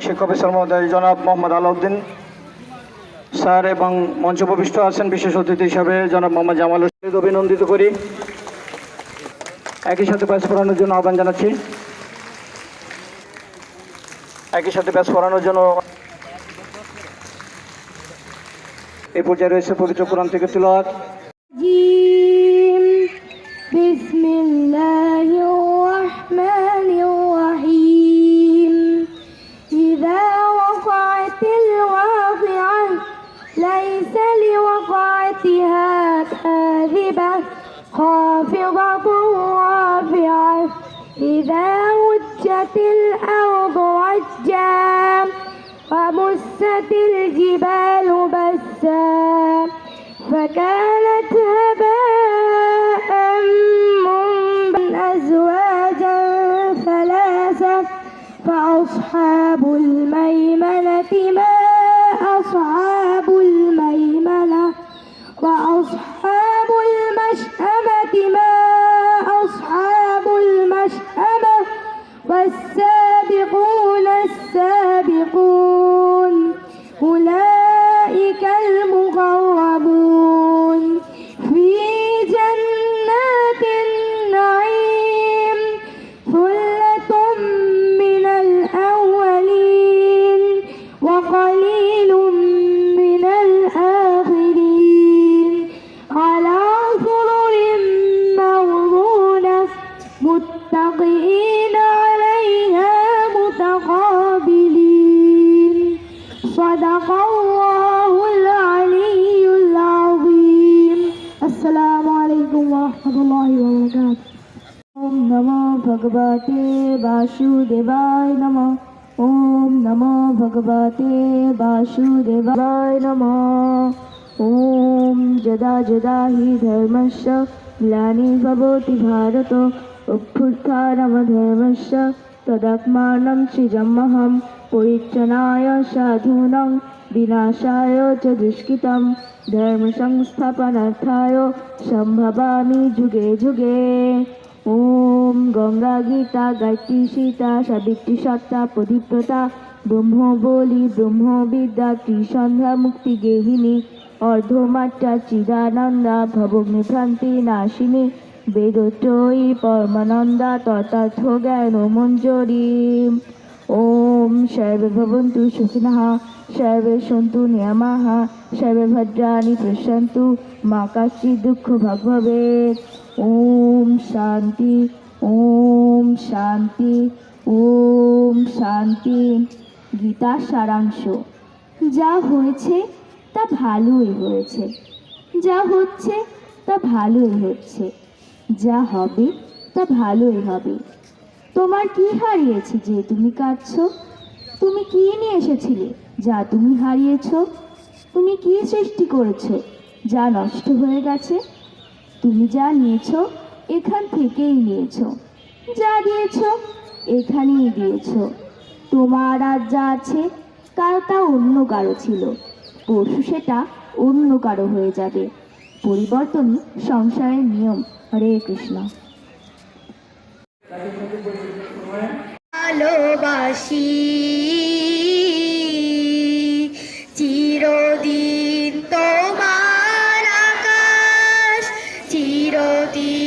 শিক্ষক অফিসার মহোদয়, জনাব মোহাম্মদ আলাউদ্দিন স্যার এবং মঞ্চ উপবিষ্ট আছেন বিশেষ অতিথি হিসাবে জনাব মোহাম্মদ জামাল হোসেন। অভিনন্দিত করি। একই সাথে ব্যাস পড়ানোর জন্য আহ্বান জানাচ্ছি। একই সাথে ব্যাস পড়ানোর জন্য এই পর্যায়ে রয়েছে পবিত্র কোরআন থেকে তুলাত خافضة رافعة. إذا رجت الأرض رجا وبست الجبال بسا فكانت هباء منبثا أزواجا ثلاثة. فأصحاب الميمنة ما والسابقون السابقون ভগবতে বাসুদেবায় নম ওম নমো ভগবতে বাসুদেবায় নম ওম যদা যদা হি ধর্মস্য গ্লানির্ভবতি ভারত অভ্যুত্থানমধর্মস্য তদাত্মাनं সৃজমহম পরিচ্ছনায় সাধূনাং চ দুষ্কৃতম ধর্ম সংস্থাপনার্থায় সম্ভবামি যুগে যুগে ওম গঙ্গা গীতা, গায়ত্রী সীতা, সাবিত্রী সত্তা প্রদীপ্রতা ব্রহ্ম বলি, ব্রহ্ম বিদ্যা, ত্রিসন্ধ্যা মুক্তি গেহিনী, অর্ধমাত্রা চিদানন্দা ভবগ্নিভ্রান্তি নাশিনী, বেদত্রয়ী পরমানন্দা, তথার্থ জ্ঞান মঞ্জরি ওম সর্বে ভবন্তু সুখিনঃ সর্বে সন্তু নিয়মাः সর্বে ভদ্রাণি পশ্যন্তু মা কাশ্চিৎ দুঃখ ভাগ ভবেৎ ওম শান্তি ওম শান্তি ওম শান্তি গীতা সারাংশ যা হয়েছে, তা ভালোই হয়েছে। যা হচ্ছে, তা ভালোই হচ্ছে। যা হবে, তা ভালোই হবে। তোমার কি হারিয়েছে যে তুমি কাঁদছ? তুমি কি নিয়ে এসেছিলে যা তুমি হারিয়েছ? তুমি কি সৃষ্টি করেছ যা নষ্ট হয়ে গেছে? তুমি যা নিয়েছো এখান থেকেই নিয়েছ। যা দিয়েছ এখানেই দিয়েছ। তোমার আর যা আছে, কাল তা অন্য কারও ছিল। পরশু সেটা অন্য কারও হয়ে যাবে। পরিবর্তনই সংসারের নিয়ম। হরে কৃষ্ণ। ভালোবাসি চিরদিন তোমার আকাশ চিরদিন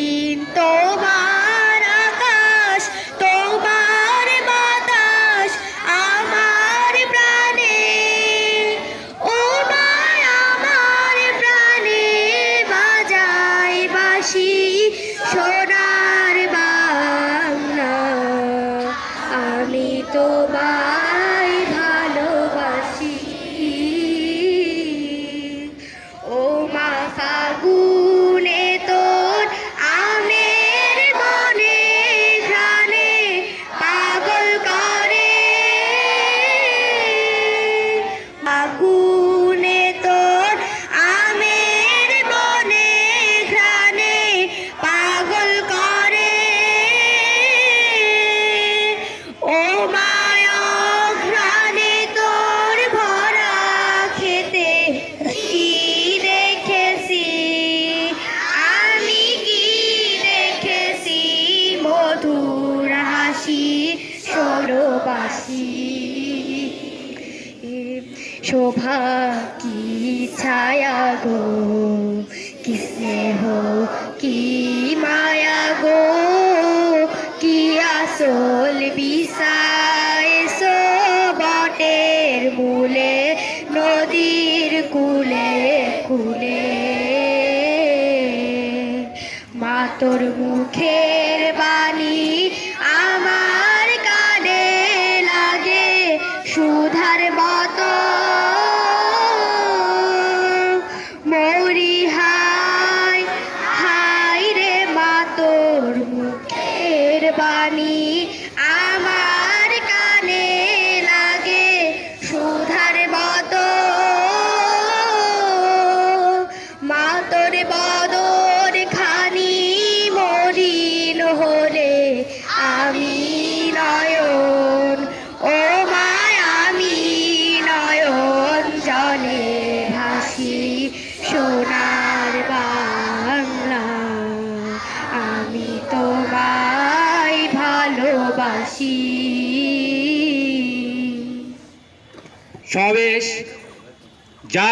আসল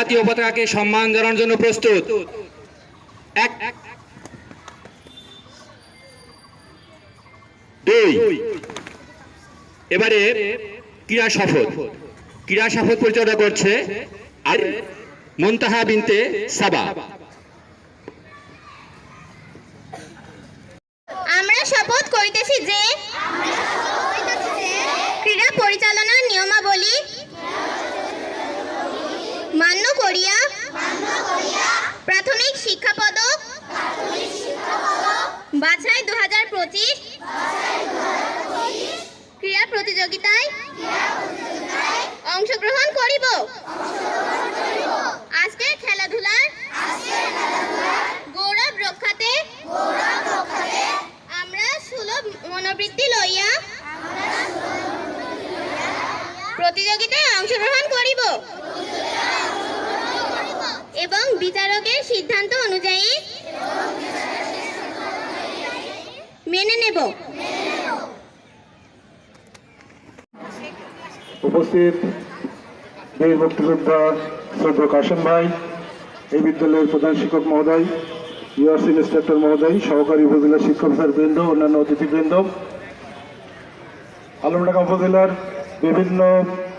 জাতীয় পতাকাকে সম্মান জানানোর জন্য প্রস্তুত। এক দুই এবারে ক্রীড়া শপথ। ক্রীড়া শপথ পরিচালনা করছে আর মন্তাহা বিনতে সাবা। আমরা শপথ করিতেছি যে ক্রীড়া পরিচালনার নিয়মাবলী মান্য করিয়া প্রাথমিক শিক্ষা পদক বাছাই দু হাজার পঁচিশ ক্রীড়া প্রতিযোগিতায় অংশগ্রহণ করিব। আজকের খেলাধুলার গৌরব রক্ষাতে আমরা সুলভ মনোবৃত্তি লইয়া প্রতিযোগিতায় অংশগ্রহণ করিব এবং বিচারকের সিদ্ধান্ত অনুযায়ী মেনে নেব উপস্থিত বীর মুক্তিযোদ্ধা শ্রদ্ধা কাশেম ভাই, এই বিদ্যালয়ের প্রধান শিক্ষক মহোদয়, ইউআরসি ইন্সট্রাক্টর মহোদয়, সহকারী উপজেলা শিক্ষক স্যার বৃন্দ অন্যান্য অতিথিবৃন্দ, আলমডাঙ্গা উপজেলার বিভিন্ন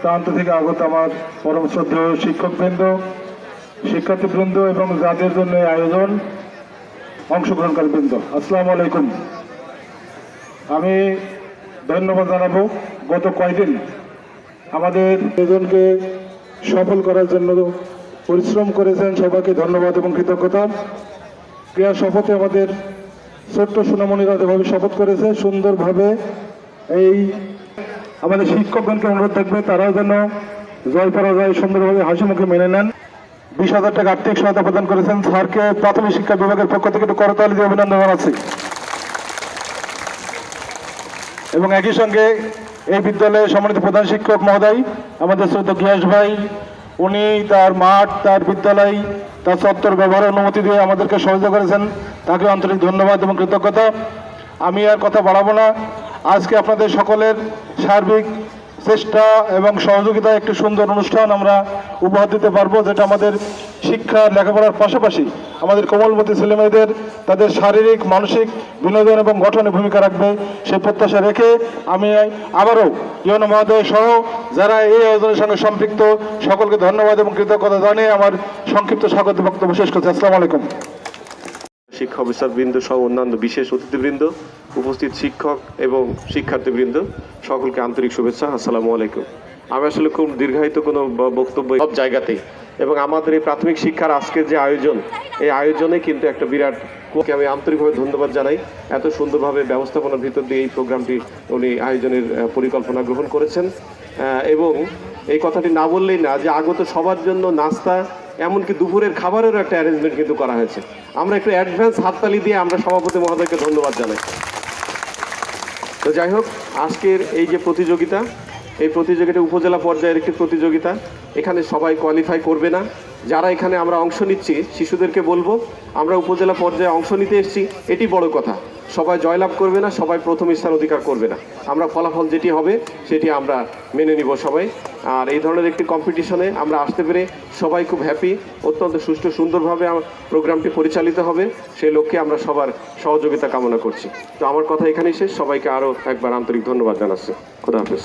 প্রান্ত থেকে আগত আমার পরম শ্রদ্ধেয় শিক্ষকবৃন্দ, শিক্ষার্থীবৃন্দ এবং যাদের জন্য আয়োজন অংশগ্রহণকারী বৃন্দ, আসসালামু আলাইকুম। আমি ধন্যবাদ জানাব। গত কয়দিন আমাদের দুজনকে সফল করার জন্য পরিশ্রম করেছেন। সবাইকে ধন্যবাদ এবং কৃতজ্ঞতা। ক্রিয়া শপথে আমাদের ছোট্ট সোনামণিরা যেভাবে শপথ করেছে, সুন্দরভাবে এই আমাদের শিক্ষকগণকে অনুরোধ থাকবে, তারাও যেন জয় পরাজয় সুন্দরভাবে হাসি মুখে মেনে নেন। বিশ হাজার টাকা আর্থিক সহায়তা প্রদান করেছেন স্যারকে। প্রাথমিক শিক্ষা বিভাগের পক্ষ থেকে একটু করতালি দিয়ে অভিনন্দন জানাচ্ছি। এবং একই সঙ্গে এই বিদ্যালয়ের সম্মানিত প্রধান শিক্ষক মহোদয়, আমাদের শ্রদ্ধ গিয়াস ভাই, উনি তার মাঠ, তার বিদ্যালয়, তার সত্তর ব্যবহারের অনুমতি দিয়ে আমাদেরকে সহযোগিতা করেছেন। তাকে আন্তরিক ধন্যবাদ এবং কৃতজ্ঞতা। আমি আর কথা বাড়াবো না। আজকে আপনাদের সকলের সার্বিক চেষ্টা এবং সহযোগিতায় একটি সুন্দর অনুষ্ঠান আমরা উপহার দিতে পারব, যেটা আমাদের শিক্ষা লেখাপড়ার পাশাপাশি আমাদের কোমলমতি ছেলেমেয়েদের তাদের শারীরিক, মানসিক বিনোদন এবং গঠনে ভূমিকা রাখবে। সেই প্রত্যাশা রেখে আমি আবারও ইয়ন মহোদয় সহ যারা এই আয়োজনের সঙ্গে সম্পৃক্ত, সকলকে ধন্যবাদ এবং কৃতজ্ঞতা জানিয়ে আমার সংক্ষিপ্ত স্বাগত বক্তব্য শেষ করছি। আসসালামু আলাইকুম। শিক্ষা অফিসারবৃন্দ সহ অন্যান্য বিশেষ অতিথিবৃন্দ, উপস্থিত শিক্ষক এবং শিক্ষার্থীবৃন্দ, সকলকে আন্তরিক শুভেচ্ছা। আসসালামু আলাইকুম। আমি আসলে খুব দীর্ঘায়িত কোনো বক্তব্য সব জায়গাতেই। এবং আমাদের এই প্রাথমিক শিক্ষার আজকের যে আয়োজন, এই আয়োজনে কিন্তু একটা বিরাট আমি আন্তরিকভাবে ধন্যবাদ জানাই। এত সুন্দরভাবে ব্যবস্থাপনার ভিতর দিয়ে এই প্রোগ্রামটি উনি আয়োজনের পরিকল্পনা গ্রহণ করেছেন। এবং এই কথাটি না বললেই না যে আগত সবার জন্য নাস্তা এমনকি দুপুরের খাবারেরও একটা অ্যারেঞ্জমেন্ট কিন্তু করা হয়েছে। আমরা একটু অ্যাডভান্স হাততালি দিয়ে আমরা সভাপতি মহোদয়কে ধন্যবাদ জানাই। তো যাই হোক, আজকের এই যে প্রতিযোগিতা, এই প্রতিযোগিতা উপজেলা পর্যায়ের একটি প্রতিযোগিতা, এখানে সবাই কোয়ালিফাই করবে না। যারা এখানে আমরা অংশ নিচ্ছি, শিশুদেরকে বলব, আমরা উপজেলা পর্যায়ে অংশ নিতে এসেছি, এটি বড় কথা। সবাই জয়লাভ করবে না, সবাই প্রথম স্থান অধিকার করবে না। আমরা ফলাফল যেটি হবে, সেটি আমরা মেনে নিব সবাই। আর এই ধরনের একটি কম্পিটিশনে আমরা আসতে পেরে সবাই খুব হ্যাপি অত্যন্ত সুষ্ঠু সুন্দরভাবে আমার প্রোগ্রামটি পরিচালিত হবে সেই লক্ষ্যে আমরা সবার সহযোগিতা কামনা করছি। তো আমার কথা এখানেই শেষ সবাইকে আরও একবার আন্তরিক ধন্যবাদ জানাচ্ছি। খোদা হাফেজ।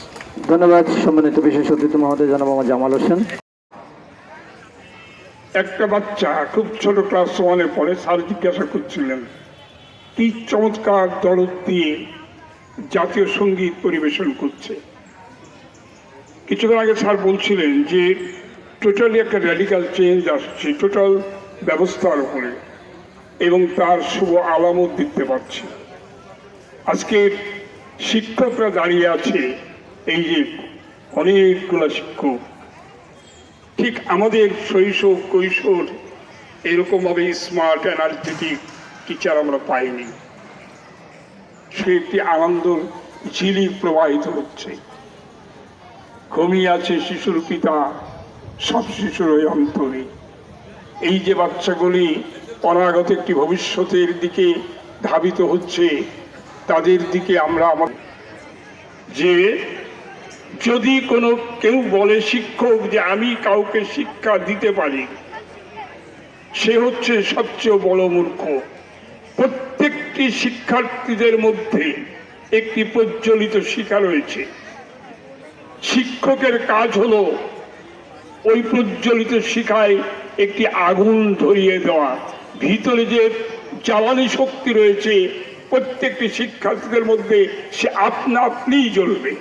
ধন্যবাদ সম্মানিত বিশেষ অতিথি মহোদয় জনাব মোহাম্মদ জামাল হোসেন। একটা বাচ্চা খুব ছোট ক্লাস ওয়ানে পড়ে স্যার জিজ্ঞাসা করছিলেন কি চমৎকার দরদ দিয়ে জাতীয় সংগীত পরিবেশন করছে? কিছুক্ষণ আগে স্যার বলছিলেন যে টোটালি একটা র্যাডিক্যাল চেঞ্জ আসছে টোটাল ব্যবস্থার উপরে এবং তার শুভ আলামত দেখতে পাচ্ছি। আজকে শিক্ষকরা দাঁড়িয়ে আছে এই যে অনেকগুলো শিক্ষক। ঠিক আমাদের শৈশব, কৈশোর, এরকমভাবে স্মার্ট এনার্জেটিক টিচার আমরা পাইনি। সে একটি আনন্দ ঝিলি প্রবাহিত হচ্ছে। ঘুমিয়ে আছে শিশুর পিতা, সব শিশুর ওই অন্তরে। এই যে বাচ্চাগুলি অনাগত একটি ভবিষ্যতের দিকে ধাবিত হচ্ছে, তাদের দিকে আমরা আমার যে যদি কোনো কেউ বলে শিক্ষক যে আমি কাউকে শিক্ষা দিতে পারি, সে হচ্ছে সবচেয়ে বড় মূর্খ। প্রত্যেকটি শিক্ষার্থীদের মধ্যে একটি প্রজ্বলিত শিক্ষা রয়েছে। শিক্ষকের কাজ হলো ওই প্রজ্বলিত শিখায় একটি আগুন ধরিয়ে দেওয়া। ভিতরে যে জ্বালানি শক্তি রয়েছে, প্রত্যেকটি শিক্ষার্থীদের মধ্যে সে আপনা আপনিই জ্বলবে।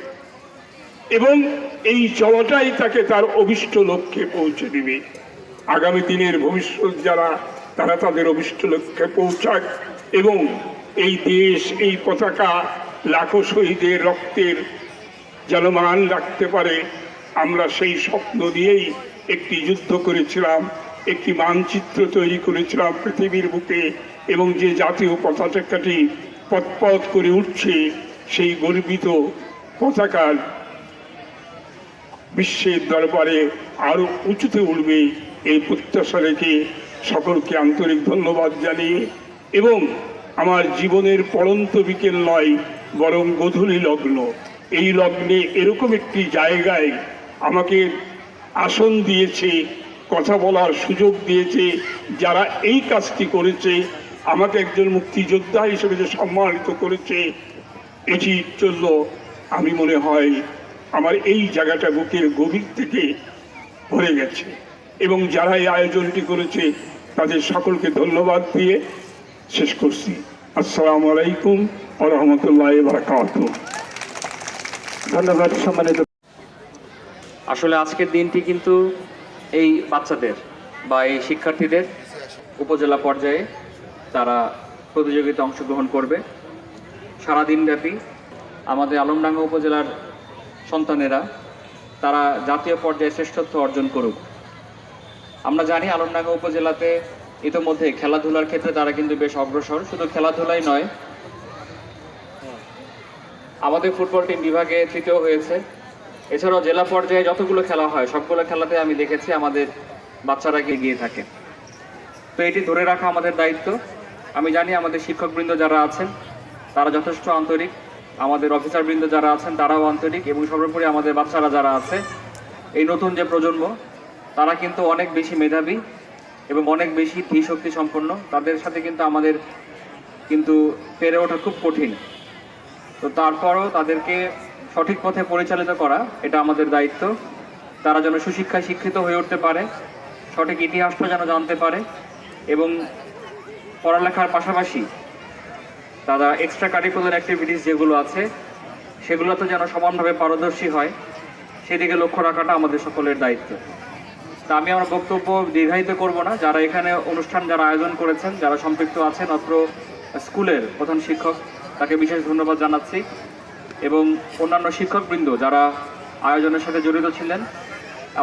এবং এই চলাটাই তাকে তার অভিষ্ট লক্ষ্যে পৌঁছে দিবে। আগামী দিনের ভবিষ্যৎ যারা, তারা তাদের অভিষ্ট লক্ষ্যে পৌঁছাক এবং এই দেশ, এই পতাকা লাখো শহীদের রক্তের যেন মান রাখতে পারে। আমরা সেই স্বপ্ন দিয়েই একটি যুদ্ধ করেছিলাম, একটি মানচিত্র তৈরি করেছিলাম পৃথিবীর বুকে এবং যে জাতীয় পতাকাটি পথপথ করে উঠছে, সেই গর্বিত পতাকার বিশ্বের দরবারে আরও উঁচুতে উঠবে এই প্রত্যাশা রেখে সকলকে আন্তরিক ধন্যবাদ জানিয়ে এবং আমার জীবনের পড়ন্ত বিকেল নয়, বরং গধূলি লগ্ন। এই লগ্নে এরকম একটি জায়গায় আমাকে আসন দিয়েছে, কথা বলার সুযোগ দিয়েছে, যারা এই কাজটি করেছে, আমাকে একজন মুক্তিযোদ্ধা হিসেবে যে সম্মানিত করেছে এটির জন্য আমি মনে হয় আমার এই জায়গাটা বুকের গভীর থেকে ভরে গেছে। এবং যারা এই আয়োজনটি করেছে, তাদের সকলকে ধন্যবাদ দিয়ে শেষ করছি। আসসালামু আলাইকুম আ রহমতুল্লাহ বারকাত ধন্যবাদ, সম্মানিত আসলে আজকের দিনটি কিন্তু এই বাচ্চাদের বা এই শিক্ষার্থীদের উপজেলা পর্যায়ে তারা প্রতিযোগিতা অংশগ্রহণ করবে। সারাদিন ব্যাপী আমাদের আলমডাঙ্গা উপজেলার সন্তানেরা তারা জাতীয় পর্যায়ে শ্রেষ্ঠত্ব অর্জন করুক। আমরা জানি আলমডাঙ্গা উপজেলাতে ইতোমধ্যে খেলাধুলার ক্ষেত্রে তারা কিন্তু বেশ অগ্রসর। শুধু খেলাধুলাই নয় আমাদের ফুটবল টিম বিভাগে তৃতীয় হয়েছে। এছাড়াও জেলা পর্যায়ে যতগুলো খেলা হয়, সবগুলো খেলাতে আমি দেখেছি আমাদের বাচ্চারা এগিয়ে থাকে। তো এটি ধরে রাখা আমাদের দায়িত্ব। আমি জানি আমাদের শিক্ষকবৃন্দ যারা আছেন, তারা যথেষ্ট আন্তরিক। আমাদের অফিসারবৃন্দ যারা আছেন, তারাও আন্তরিক এবং সর্বোপরি আমাদের বাচ্চারা যারা আছে, এই নতুন যে প্রজন্ম, তারা কিন্তু অনেক বেশি মেধাবী এবং অনেক বেশি ধী শক্তি সম্পন্ন। তাদের সাথে কিন্তু আমাদের কিন্তু পেরে ওঠা খুব কঠিন। তো তারপরও তাদেরকে সঠিক পথে পরিচালিত করা, এটা আমাদের দায়িত্ব। তারা যেন সুশিক্ষায় শিক্ষিত হয়ে উঠতে পারে, সঠিক ইতিহাসটা যেন জানতে পারে, এবং পড়ালেখার পাশাপাশি তারা এক্সট্রা কারিকুলার অ্যাক্টিভিটিস যেগুলো আছে, সেগুলোতে যেন সমানভাবে পারদর্শী হয়, সেদিকে লক্ষ্য রাখাটা আমাদের সকলের দায়িত্ব। তা আমি আমার বক্তব্য দীর্ঘায়িত করব না। যারা এখানে অনুষ্ঠান, যারা আয়োজন করেছেন, যারা সম্পৃক্ত আছেন, অত্র স্কুলের প্রধান শিক্ষক তাকে বিশেষ ধন্যবাদ জানাচ্ছি। এবং অন্যান্য শিক্ষকবৃন্দ যারা আয়োজনের সাথে জড়িত ছিলেন,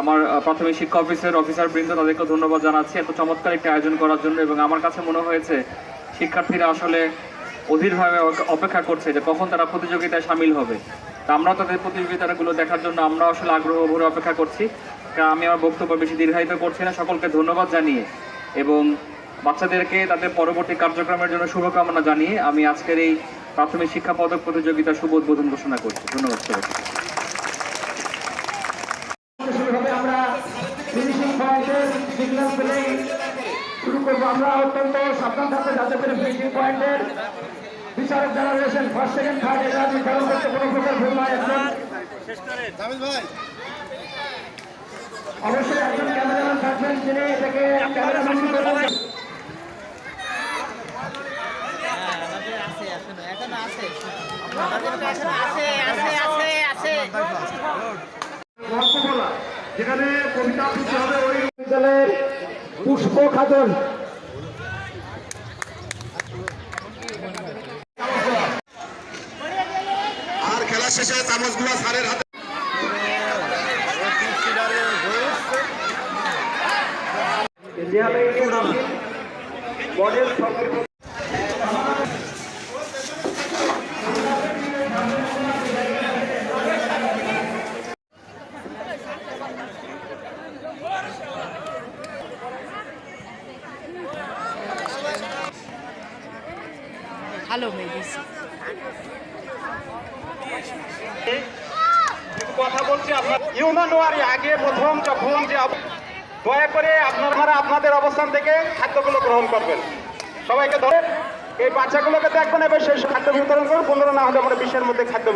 আমার প্রাথমিক শিক্ষা অফিসের অফিসার বৃন্দ তাদেরকে ধন্যবাদ জানাচ্ছি। এত চমৎকার একটি আয়োজন করার জন্য এবং আমার কাছে মনে হয়েছে, শিক্ষার্থীরা আসলে অধীরভাবে অপেক্ষা করছে যে কখন তারা প্রতিযোগিতায় সামিল হবে। তা আমরাও তাদের প্রতিযোগিতাগুলো দেখার জন্য আমরা আসলে আগ্রহ ভরে অপেক্ষা করছি। আমি আমার বক্তব্য বেশি দীর্ঘায়িত করছি না। সকলকে ধন্যবাদ জানিয়ে এবং বাচ্চাদেরকে তাদের পরবর্তী কার্যক্রমের জন্য শুভকামনা জানিয়ে আমি আজকের এই প্রাথমিক শিক্ষা পদক প্রতিযোগিতার শুভ উদ্বোধন ঘোষণা করছি। ধন্যবাদ সবাইকে। শুরু করব আমরা অত্যন্ত সাবধান থাকতে যাতে করে। ফিনিশিং পয়েন্টের বিচারক যারা রয়েছেন ফার্স্ট সেকেন্ড থার্ড এরা নির্ধারণ করতে কোনো প্রকার ভুল নয় একজন অবশ্যই একজন ক্যামেরাম্যান থাকবেন যিনি এটাকে ক্যামেরাম্যান করবেন গল্পবলা যেখানে কবিতা আবৃত্তি হবে ওই বিদ্যালয়ের পুষ্প খাদন। আর খেলা শেষে চামচগুলো স্যারের হাতে মডেল সঙ্গে ভালো মেডিসিন কথা বলছি আপনার। ইউনানোয়ারি আগে প্রথম যখন যে দয়া করে আপনারা আপনাদের অবস্থান থেকে খাদ্যগুলো গ্রহণ করবেন। সবাইকে ধরে এই বাচ্চাগুলোকে দেখবেন সেই খাদ্য বিতরণ করুন পনেরো না হলে আমরা বিশ্বের মধ্যে খাদ্য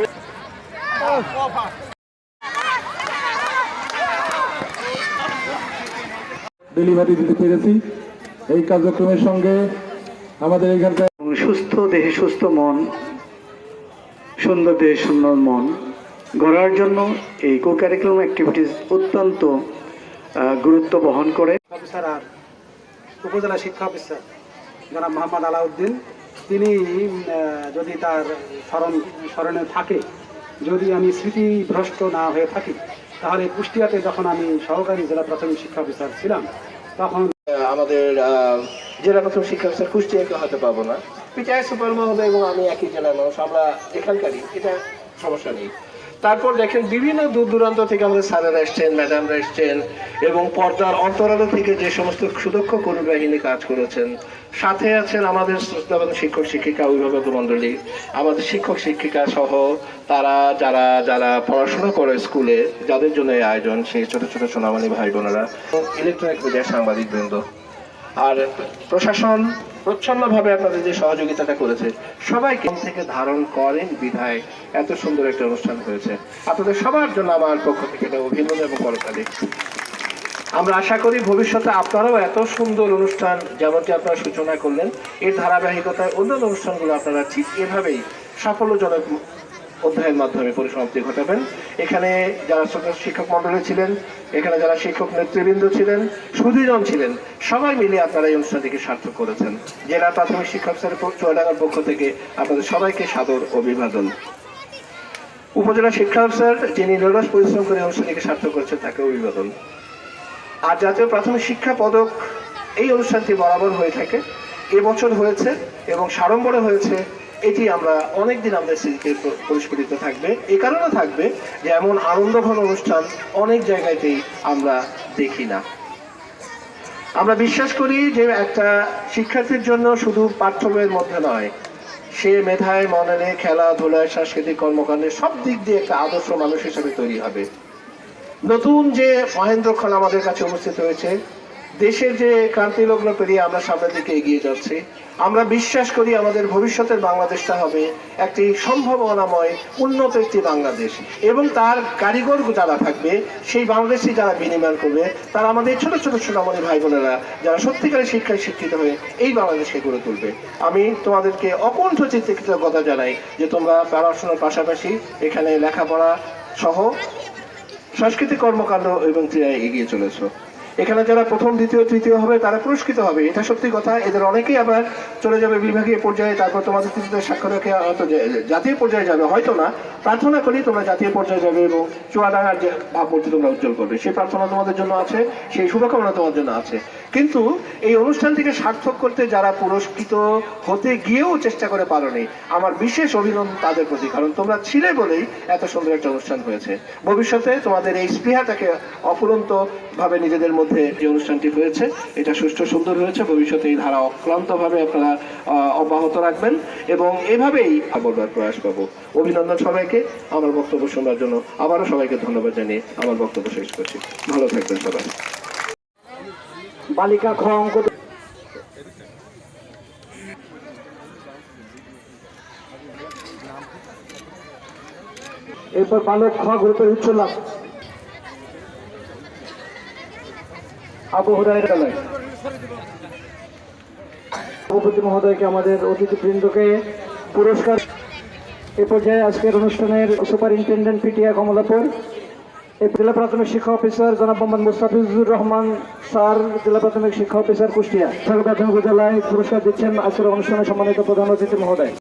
ডেলিভারি দিতে পেরেছি। এই কার্যক্রমের সঙ্গে আমাদের এখানকার সুস্থ দেহে সুস্থ মন সুন্দর দেহে সুন্দর মন গড়ার জন্য এই কো ক্যারিকুলাম অ্যাক্টিভিটিস অত্যন্ত গুরুত্ব বহন করে। অফিসার আর উপজেলা শিক্ষা অফিসার জনাব মোহাম্মদ আলাউদ্দিন তিনি আহ, যদি তার স্মরণ স্মরণে থাকে যদি আমি স্মৃতিভ্রষ্ট না হয়ে থাকি তাহলে কুষ্টিয়াতে যখন আমি সহকারী জেলা প্রাথমিক শিক্ষা অফিসার ছিলাম তখন আমাদের আহ, জেলা প্রথম শিক্ষা অফিসার কুষ্টিয়াকে হয়তো পাবো না। পিটিআই সুপার মহোদয় এবং আমি একই জেলার মানুষ, আমরা এখানকারই, এটা সমস্যা নেই। তারপর দেখেন বিভিন্ন দূর দূরান্ত থেকে আমাদের স্যারেরা এসছেন, ম্যাডামরা এসছেন, এবং পর্দার অন্তরালে থেকে যে সমস্ত সুদক্ষ কর্মী বাহিনী কাজ করেছেন, সাথে আছেন আমাদের শ্রদ্ধাবান শিক্ষক, শিক্ষিকা, অভিভাবক মণ্ডলী, আমাদের শিক্ষক, শিক্ষিকা সহ তারা, যারা যারা পড়াশোনা করে স্কুলে, যাদের জন্য এই আয়োজন, সেই ছোট ছোট সোনামানি ভাই বোনেরা ইলেকট্রনিক মিডিয়া সাংবাদিক বৃন্দ আর প্রশাসন প্রচ্ছন্নভাবে আপনাদের যে সহযোগিতাটা করেছে, সবাইকে থেকে ধারণ করেন বিধায় এত সুন্দর একটা অনুষ্ঠান হয়েছে। আপনাদের সবার জন্য আমার পক্ষ থেকে এটা অভিনন্দন এবং করতালি আমরা আশা করি ভবিষ্যতে আপনারাও এত সুন্দর অনুষ্ঠান যেমনটি আপনারা সূচনা করলেন, এর ধারাবাহিকতায় অন্যান্য অনুষ্ঠানগুলো আপনারা ঠিক এভাবেই সাফল্যজনক অধ্যায়ের মাধ্যমে পরিসমাপ্তি ঘটাবেন। এখানে যারা শিক্ষক মন্ডলী ছিলেন, এখানে যারা শিক্ষক নেতৃবৃন্দ ছিলেন, সুদীজন ছিলেন, সবাই মিলে আপনারা এই অনুষ্ঠানটিকে সার্থক করেছেন। জেলা প্রাথমিক শিক্ষক স্যারের চুয়াডাঙ্গার পক্ষ থেকে আপনাদের সবাইকে সাদর অভিবাদন। উপজেলা শিক্ষা অফিসার যিনি নিরস পরিশ্রম করে অনুষ্ঠানটিকে সার্থক করেছেন, তাকে অভিবাদন। আর জাতীয় প্রাথমিক শিক্ষা পদক এই অনুষ্ঠানটি বরাবর হয়ে থাকে। এবছর হয়েছে এবং সাড়ম্বরে হয়েছে এটি আমরা অনেকদিন আমাদের স্মৃতিতে পরিস্ফুটিত থাকবে। এ কারণে থাকবে যে এমন আনন্দঘন অনুষ্ঠান অনেক জায়গাতেই আমরা দেখি না। আমরা বিশ্বাস করি যে একটা শিক্ষার্থীর জন্য শুধু পাঠ্য বইয়ের মধ্যে নয়, সে মেধায় মননে খেলাধুলায় সাংস্কৃতিক কর্মকাণ্ডে, সব দিক দিয়ে একটা আদর্শ মানুষ হিসেবে তৈরি হবে। নতুন যে মহেন্দ্রক্ষণ আমাদের কাছে উপস্থিত হয়েছে দেশের যে ক্রান্তি লগ্ন পেরিয়ে আমরা সামনের দিকে এগিয়ে যাচ্ছি, আমরা বিশ্বাস করি আমাদের ভবিষ্যতের বাংলাদেশটা হবে একটি সম্ভাবনাময়, উন্নত একটি বাংলাদেশ। এবং তার কারিগর যারা থাকবে, সেই বাংলাদেশে যারা বিনিময় করবে, তারা আমাদের ছোট ছোট সোনামণি ভাই বোনেরা যারা সত্যিকারের শিক্ষায় শিক্ষিত হয়ে এই বাংলাদেশকে গড়ে তুলবে। আমি তোমাদেরকে অকণ্ঠ চিত্তে কৃতজ্ঞতা জানাই যে তোমরা পড়াশোনার পাশাপাশি এখানে লেখাপড়া সহ সাংস্কৃতিক কর্মকাণ্ড এবং ক্রীড়ায় এগিয়ে চলেছো। এখানে যারা প্রথম, দ্বিতীয়, তৃতীয় হবে, তারা পুরস্কৃত হবে। এটা সত্যি কথা। এদের অনেকেই আবার চলে যাবে বিভাগীয় পর্যায়ে, তারপর তোমাদের তৃতীয় স্বাক্ষর রেখে হয়তো জাতীয় পর্যায়ে যাবে। হয়তো না। প্রার্থনা করি তোমরা জাতীয় পর্যায়ে যাবে এবং চুয়াডাঙ্গার যে ভাবমূর্তি তোমরা উজ্জ্বল করবে। সেই প্রার্থনা তোমাদের জন্য আছে, সেই শুভকামনা তোমার জন্য আছে। কিন্তু এই অনুষ্ঠানটিকে সার্থক করতে যারা পুরস্কৃত হতে গিয়েও চেষ্টা করে পারোনি আমার বিশেষ অভিনন্দন তাদের প্রতি, কারণ তোমরা ছিলে বলেই এত সুন্দর একটা অনুষ্ঠান হয়েছে। ভবিষ্যতে তোমাদের এই স্পৃহাটাকে অফুরন্ত ভাবে নিজেদের মধ্যে যে অনুষ্ঠানটি হয়েছে, এটা সুষ্ঠু সুন্দর হয়েছে। ভবিষ্যতে এই ধারা অক্লান্তভাবে আপনারা অব্যাহত রাখবেন এবং এভাবেই বলবার প্রয়াস পাবো অভিনন্দন সবাইকে। আমার বক্তব্য শোনার জন্য আবারও সবাইকে ধন্যবাদ জানিয়ে আমার বক্তব্য শেষ করছি। ভালো থাকবেন সবাই। বালিকা খ অঙ্ক এরপর বালক খ গ্রুপের উচ্চ লাভ আবু হুরায়রা বিদ্যালয়। সভাপতি মহোদয়কে আমাদের অতিথিবৃন্দকে পুরস্কার এ পর্যায়ে আজকের অনুষ্ঠানের সুপারিনটেন্ডেন্ট পিটিয়া কমলাপুর জেলা প্রাথমিক শিক্ষা অফিসার জনাব মোহাম্মদ মুস্তাফিজুর রহমান স্যার, জেলা প্রাথমিক শিক্ষা অফিসার কুষ্টিয়া। প্রাথমিক বিদ্যালয় পুরস্কার দিচ্ছেন আজকের অনুষ্ঠানে সম্মানিত প্রধান অতিথি মহোদয়।